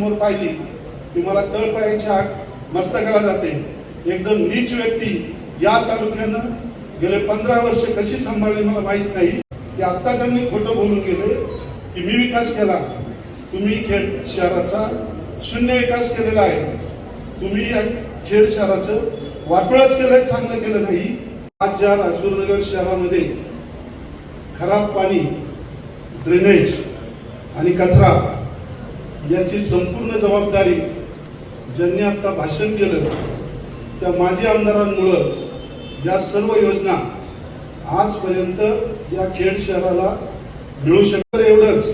समोर पाहिली की मला तळपायाची आग मस्तकाला जाते. एकदम नीच व्यक्ती या तालुक्यानं गेले पंधरा वर्ष कशी सांभाळली मला माहीत नाही. की आता त्यांनी खोटं बोलून गेले की मी विकास केला. तुम्ही खेड शहराचा शून्य विकास केलेला आहे. तुम्ही या खेड शहराचं वाटोळच केलंय चांगलं केलं नाही. आज ज्या राजगुरुनगर शहरामध्ये खराब पाणी ड्रेनेज आणि कचरा याची संपूर्ण जबाबदारी ज्यांनी आता भाषण केलं त्या माजी आमदारांमुळं या सर्व योजना आजपर्यंत या खेड शहराला मिळू शकतं एवढंच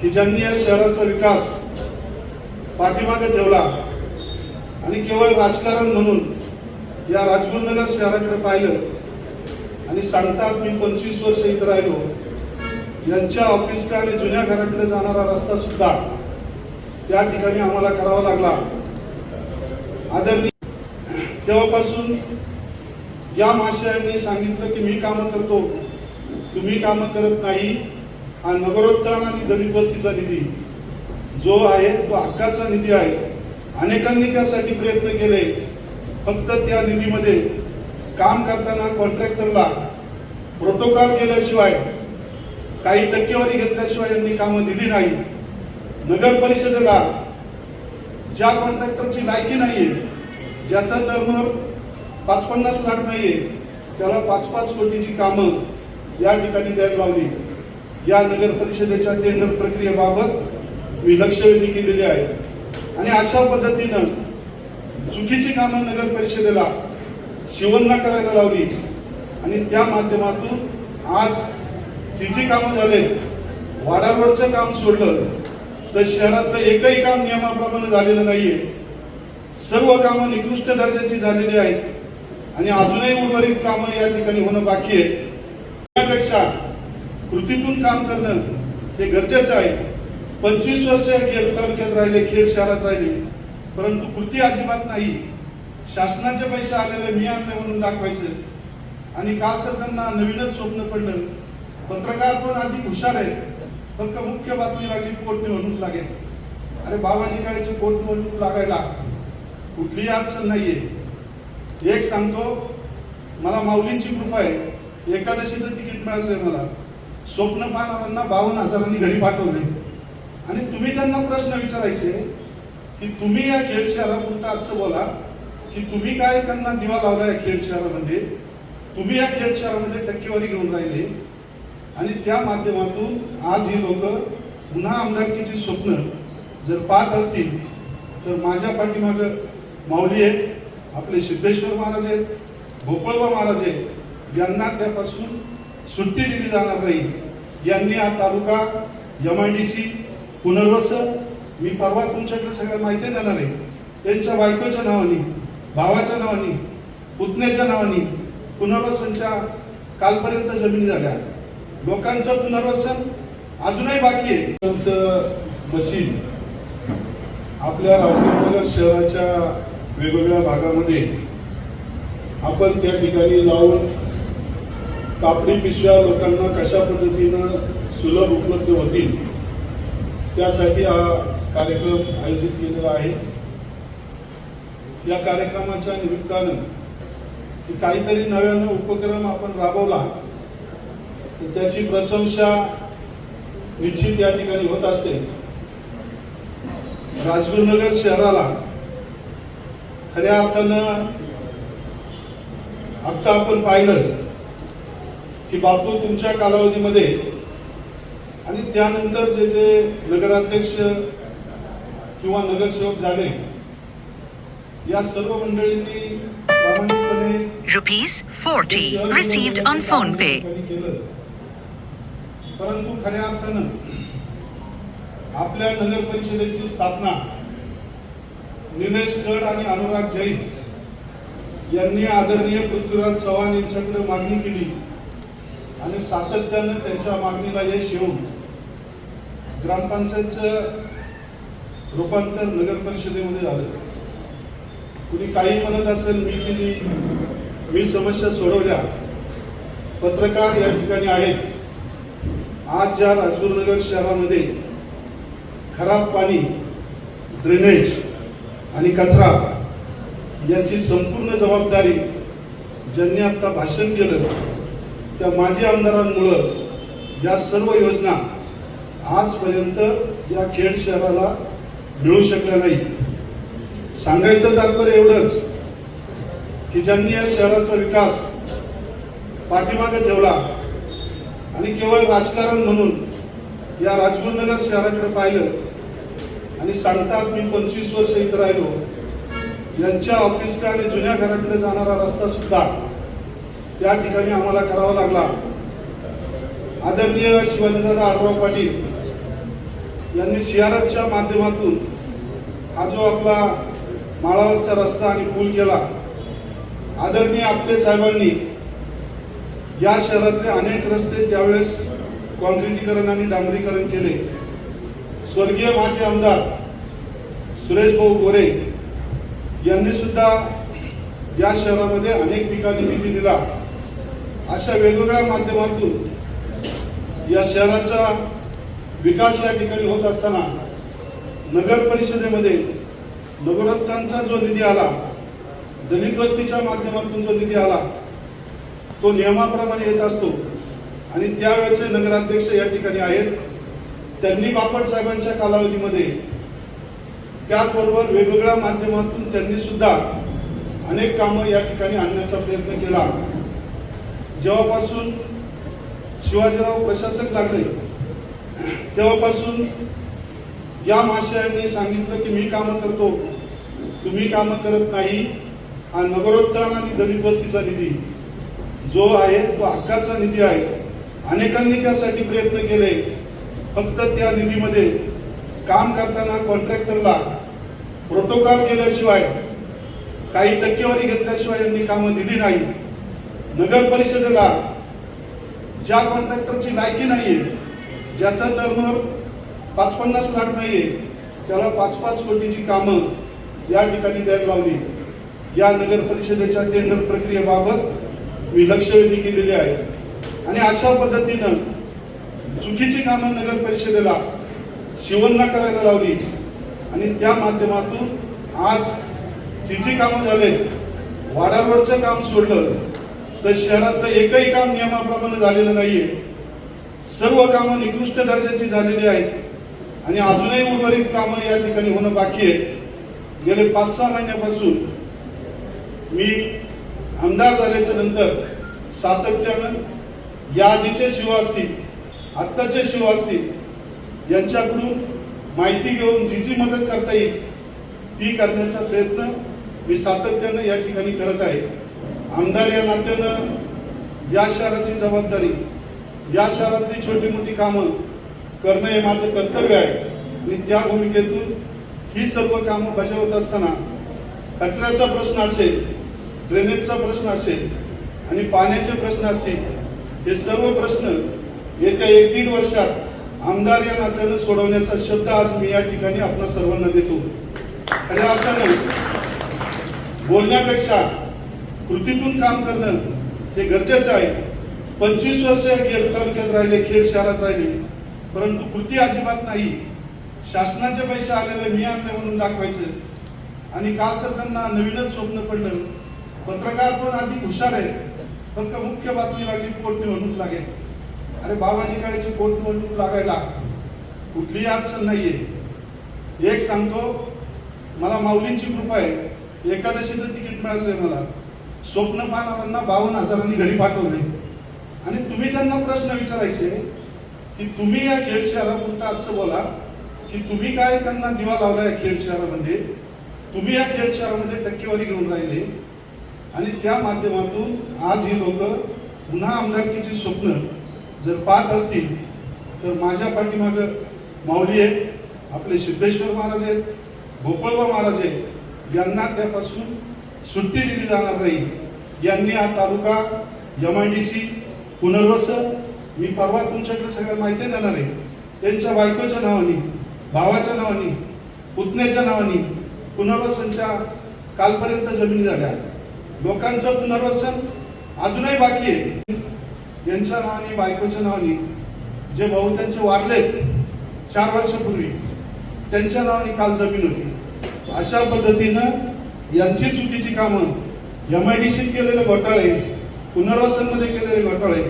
की ज्यांनी या शहराचा विकास पाठीमागे ठेवला आणि केवळ राजकारण म्हणून या राजगुरुनगर शहराकडे पाहिलं आणि सांगतात मी पंचवीस वर्ष इथं राहिलो यांच्या ऑफिसला आणि जुन्या घराकडे जाणारा रस्ता सुद्धा त्या ठिकाणी आम्हाला करावा लागला. आदरणीय तेव्हापासून या महाशयांनी सांगितलं की मी कामं करतो. तुम्ही कामं करत नाही. हा नगरोत्थान आणि दलित वस्तीचा निधी जो आहे तो हक्काचा निधी आहे. अनेकांनी त्यासाठी प्रयत्न केले. फक्त त्या निधीमध्ये काम करताना कॉन्ट्रॅक्टरला प्रोटोकॉल केल्याशिवाय काही टक्केवारी घेतल्याशिवाय यांनी कामं दिली नाही. नगर परिषदेला ज्या कॉन्ट्रॅक्टरची लायकी नाहीये ज्याचा टर्नओव्हर पाच पन्नास लाख नाहीये त्याला पाच पाच कोटीची कामं या ठिकाणी द्यायला लावली. या नगर परिषदेच्या टेंडर प्रक्रियेबाबत मी लक्षवेधी केलेली आहे. आणि अशा पद्धतीनं चुकीची कामं नगर परिषदेला शिवन्ना करायला लावली. आणि त्या माध्यमातून आज जी जी कामं झाले. वाडा रोडचं काम सोडलं. तर शहरातलं एकही काम नियमाप्रमाणे झालेलं नाहीये. सर्व कामं निकृष्ट दर्जाची झालेली आहेत. आणि अजूनही उर्वरित कामं या ठिकाणी होणं बाकी आहे. त्यापेक्षा कृतीतून काम करणं हे गरजेचं आहे. पंचवीस वर्ष या खेड तालुक्यात राहिले खेड शहरात राहिले. परंतु कृती अजिबात नाही. शासनाचे पैसे आलेले मी आणले म्हणून दाखवायचं. आणि काल तर त्यांना नवीनच स्वप्न पडलं. पत्रकार पण अधिक हुशार आहेत. फक्त मुख्य बातमी लागली पोटनिवडणूक लागेल. अरे बाबाजी काळेची पोटनिवडणूक लागायला. कुठलीही अडचण नाहीये. एक सांगतो मला माऊलींची कृपा आहे. एकादशीचं तिकीट मिळालेलं आहे मला. स्वप्न पाहणाऱ्यांना बावन्न हजारांनी घरी पाठवले आणि तुम्ही त्यांना प्रश्न विचारायचे की तुम्ही या खेड शहरापुरता आजचं बोला की तुम्ही काय त्यांना दिवा लावला या खेड शहरामध्ये? तुम्ही या खेड शहरामध्ये टक्केवारी घेऊन राहिले. आणि त्या माध्यमातून आज ही लोक पुन्हा आमदारकीची स्वप्न जर पाहत असतील तर माझ्या पाठीमाग माऊली आहेत आपले सिद्धेश्वर महाराज आहेत भोपळबा महाराज आहेत यांना त्यापासून सुट्टी दिली जाणार नाही. यांनी हा तालुका एम आय डी सी पुनर्वसन मी परवा तुमच्याकडे सगळ्या माहिती देणार आहे. त्यांच्या बायकोच्या नावाने भावाच्या नावाने पुतण्याच्या नावाने पुनर्वसनच्या कालपर्यंत जमिनी झाल्या. लोकांचं पुनर्वसन अजूनही बाकी आहे. त्यांचं मशीन आपल्या राजगुरुनगर शहराच्या वेगवेगळ्या भागामध्ये आपण त्या ठिकाणी लावून कापडी पिशव्या लोकांना कशा पद्धतीनं सुलभ उपलब्ध होतील त्यासाठी हा कार्यक्रम आयोजित केलेला आहे. या कार्यक्रमाच्या निमित्तानं काहीतरी नव्यानं उपक्रम आपण राबवला. त्याची प्रशंसा निश्चित या ठिकाणी होत असते राजगुरुनगर शहराला खऱ्या अर्थानं आता आपण पाहिलं की बापू तुमच्या कालावधीमध्ये आणि त्यानंतर जे जे नगराध्यक्ष किंवा नगरसेवक झाले या सर्व मंडळींनी प्रामाणिकपणे Rupees 40 received on phone pay. केलं. परंतु खऱ्या अर्थानं आपल्या नगर परिषदेची स्थापना निलेश गड आणि अनुराग जैन यांनी आदरणीय पृथ्वीराज चव्हाण यांच्याकडे मागणी केली आणि सातत्यानं त्यांच्या मागणीला यश येऊन ग्रामपंचायतचं रूपांतर नगर परिषदेमध्ये झालं. कुणी काही म्हणत असेल मी केली मी समस्या सोडवल्या पत्रकार या ठिकाणी आहेत. आज ज्या राजगुरुनगर शहरामध्ये खराब पाणी ड्रेनेज आणि कचरा याची संपूर्ण जबाबदारी ज्यांनी आता भाषण केलं त्या माजी आमदारांमुळं या सर्व योजना आजपर्यंत या खेड शहराला मिळू शकल्या नाही सांगायचं तात्पर्य एवढंच की ज्यांनी या शहराचा विकास पाठीमागे ठेवला आणि केवळ राजकारण म्हणून या राजगुरुनगर शहराकडे पाहिलं आणि सांगतात मी पंचवीस वर्ष इथं राहिलो. यांच्या ऑफिसला आणि जुन्या घराकडे जाणारा रस्ता सुद्धा त्या ठिकाणी आम्हाला करावा लागला. आदरणीय शिवाजीदादा आडराव पाटील यांनी सीआरएफच्या माध्यमातून हा जो आपला माळावरचा रस्ता आणि पूल केला. आदरणीय आपले साहेबांनी या शहरातले अनेक रस्ते त्यावेळेस कॉन्क्रिटीकरण आणि डांबरीकरण केले. स्वर्गीय माजी आमदार सुरेश भाऊ गोरे यांनी सुद्धा या शहरामध्ये अनेक ठिकाणी निधी दिला. अशा वेगवेगळ्या माध्यमातून या शहराचा विकास या ठिकाणी होत असताना नगर परिषदेमध्ये नगरोत्थानचा जो निधी आला दलित वस्तीच्या माध्यमातून जो निधी आला तो नियमाप्रमाणे येत असतो. आणि त्यावेळेचे नगराध्यक्ष या ठिकाणी आहेत. त्यांनी बापट साहेबांच्या कालावधीमध्ये त्याचबरोबर वेगवेगळ्या माध्यमातून त्यांनी सुद्धा अनेक कामं या ठिकाणी आणण्याचा प्रयत्न केला. जेव्हापासून शिवाजीराव प्रशासक लागले तेव्हापासून या महाशयांनी सांगितलं की मी कामं करतो. तुम्ही कामं करत नाही. हा नगरोत्थान आणि दलित वस्तीचा निधी. जो आहे तो हक्काचा निधी आहे. अनेकांनी त्यासाठी प्रयत्न केले. फक्त त्या निधीमध्ये काम करताना कॉन्ट्रॅक्टरला प्रोटोकॉल केल्याशिवाय काही टक्केवारी घेतल्याशिवाय यांनी कामं दिली नाही. नगर परिषदेला ज्या कॉन्ट्रॅक्टरची लायकी नाहीये ज्याचा टर्नओव्हर पाच पन्नास लाख नाहीये त्याला पाच पाच कोटीची कामं या ठिकाणी द्यायला लावली. या नगर परिषदेच्या टेंडर प्रक्रियेबाबत मी लक्षवेधी केलेली आहे. आणि अशा पद्धतीनं चुकीची कामं नगर परिषदेला शिवन्ना करायला लावली. आणि त्या माध्यमातून आज जी जी कामं झाले वाडा रोडचं काम सोडलं तर शहरातलं एकही काम नियमाप्रमाणे झालेलं नाहीये. सर्व कामं निकृष्ट दर्जाची झालेली आहेत. आणि अजूनही उर्वरित कामं या ठिकाणी होणं बाकी आहे गेले पाच सहा महिन्यापासून मी आमदार झाल्याच्यानंतर सातत्यानं या आधीचे शिव असतील आत्ताचे शिव असतील यांच्याकडून माहिती घेऊन जी जी मदत करता येईल ती करण्याचा प्रयत्न मी सातत्यानं या ठिकाणी करत आहे. आमदार या नात्यानं या शहराची जबाबदारी या शहरातली छोटी मोठी कामं करणं हे माझं कर्तव्य आहे. आणि त्या भूमिकेतून ही सर्व कामं बजावत असताना कचऱ्याचा प्रश्न असेल ड्रेनेजचा प्रश्न असेल आणि पाण्याचे प्रश्न असतील हे सर्व प्रश्न येत्या एक दीड वर्षात आमदार या नात्यानं सोडवण्याचा शब्द आज मी या ठिकाणी आपल्या सर्वांना देतो. खऱ्या अर्थानं बोलण्यापेक्षा कृतीतून काम करणं हे गरजेचं आहे. पंचवीस वर्ष खेड तालुक्यात राहिले खेड शहरात राहिले परंतु कृती अजिबात नाही. शासनाचे पैसे आलेले मी आणले म्हणून दाखवायचं. आणि काल तर त्यांना नवीनच स्वप्न पडलं. पत्रकार पण अधिक हुशार आहे फक्त मुख्य बातमी लागली पोटनिवडणूक लागेल. अरे बाबाजी पोटनिवडणूक लागायला. कुठलीही अडचण नाहीये. एक सांगतो मला माऊलींची कृपा आहे. एकादशीचं तिकीट मिळालं आहे मला. स्वप्न पाहणाऱ्यांना बावन्न हजारांनी घरी पाठवले. आणि तुम्ही त्यांना प्रश्न विचारायचे की तुम्ही या खेड शहरापुरता असं बोला की तुम्ही काय त्यांना दिवा लावला या खेड शहरामध्ये? तुम्ही या खेड शहरामध्ये टक्केवारी घेऊन राहिले. आणि त्या माध्यमातून आज ही लोक पुन्हा आमदारकीची स्वप्न जर पाहत असतील तर माझ्या पाठीमाग माऊली आहे आपले सिद्धेश्वर महाराज आहेत भोपळवा महाराज आहेत यांना त्यापासून सुट्टी दिली जाणार नाही. यांनी हा तालुका एम आय डी सी पुनर्वसन मी परवा तुमच्याकडे सगळ्या माहिती देणार आहे. त्यांच्या बायकोच्या नावाने भावाच्या नावाने पुतण्याच्या नावाने पुनर्वसनच्या कालपर्यंत जमिनी झाल्या. लोकांचं पुनर्वसन अजूनही बाकी आहे. यांच्या नावाने बायकोच्या नावाने जे भाऊ त्यांचे वारले चार वर्षापूर्वी त्यांच्या नावाने काल जमीन होती. अशा पद्धतीनं यांची चुकीची कामं एम आय डी सीत केलेले घोटाळे पुनर्वसनमध्ये केलेले घोटाळे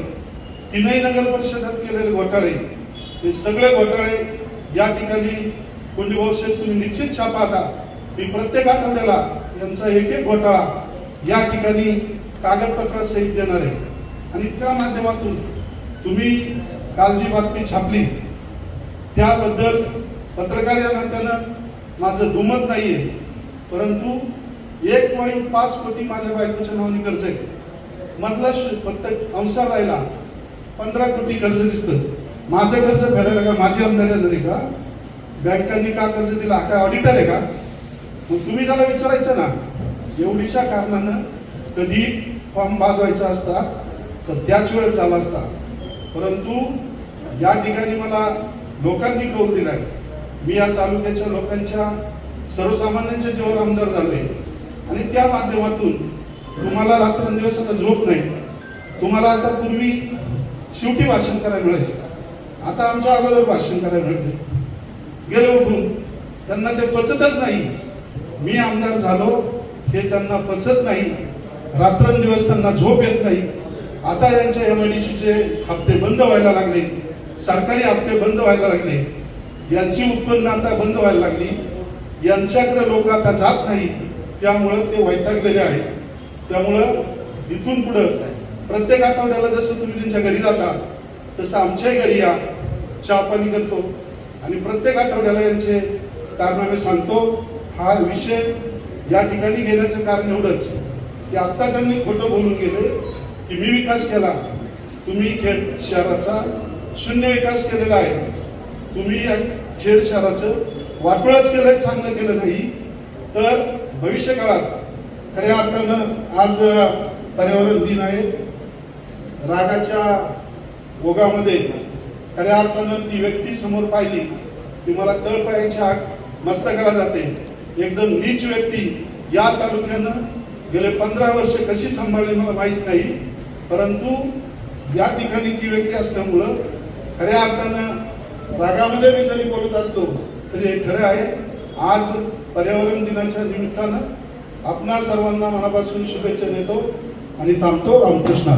तीनही नगर परिषदात केलेले घोटाळे हे सगळे घोटाळे या ठिकाणी कोंडीभाऊ शेठ तुम्ही निश्चित छापा आता. मी प्रत्येक आठवड्याला यांचा एक एक घोटाळा या ठिकाणी कागदपत्र सहित देणार आहे. आणि त्या माध्यमातून तुम्ही काल जी बातमी छापली. त्याबद्दल पत्रकार या नात्यानं माझं दुमत नाही आहे परंतु एक पॉईंट पाच कोटी माझ्या बायकोच्या नावाने कर्ज आहे. मधला फक्त अंसार राहिला. पंधरा कोटी कर्ज दिसतं. माझं कर्ज फेडायला का? माझी आमदारी आली का? बँकांनी का कर्ज दिला? काय ऑडिटर आहे का? मग तुम्ही त्याला विचारायचं ना. एवढीशा कारणानं कधी फॉर्म बाजवायचा असता तर त्याच वेळेस झाला असता. परंतु या ठिकाणी मला लोकांनी कौल दिलाय. मी या तालुक्याच्या लोकांच्या सर्वसामान्यांच्या जीवावर आमदार झाले आणि त्या माध्यमातून तुम्हाला रात्रंदिवस आता झोप नाही. तुम्हाला आता पूर्वी शेवटी भाषण करायला मिळायचं. आता आमच्या अगोदर भाषण करायला मिळते. गेले उठून. त्यांना ते पचतच नाही. मी आमदार झालो. हे त्यांना पचत नाही रात्रंदिवस त्यांना झोप येत नाही. आता यांच्या एम आय डी सीचे हप्ते बंद व्हायला लागले सरकारी हप्ते बंद व्हायला लागले. यांची उत्पन्न आता बंद व्हायला लागली. यांच्याकडे लोक आता जात नाही त्यामुळं ते वैतागलेले आहेत. त्यामुळं इथून पुढं प्रत्येक आठवड्याला जसं तुम्ही त्यांच्या घरी जाता तसं आमच्याही घरी या. चहा पाणी करतो. आणि प्रत्येक आठवड्याला यांचे कारनामे सांगतो. हा विषय या ठिकाणी गेल्याचं कारण एवढंच की आता त्यांनी खोटं बोलून गेले की मी विकास केला. तुम्ही खेड शहराचा शून्य विकास केलेला आहे. तुम्ही या खेड शहराचं वाटोळच केलंय चांगलं केलं नाही. तर भविष्य काळात खऱ्या अर्थानं आज पर्यावरण दिन आहे. रागाच्या ओघामध्ये खऱ्या अर्थानं ती व्यक्ती समोर पाहिली की मला तळपायाची आग मस्तकाला जाते. एकदम नीच व्यक्ती या तालुक्यानं गेले पंधरा वर्ष कशी सांभाळली मला माहीत नाही परंतु या ठिकाणी ती व्यक्ती असल्यामुळं खऱ्या अर्थानं रागामध्ये मी जरी बोलत असतो तरी हे खरं आहे. आज पर्यावरण दिनाच्या निमित्तानं आपणा सर्वांना मनापासून शुभेच्छा देतो आणि थांबतो रामकृष्ण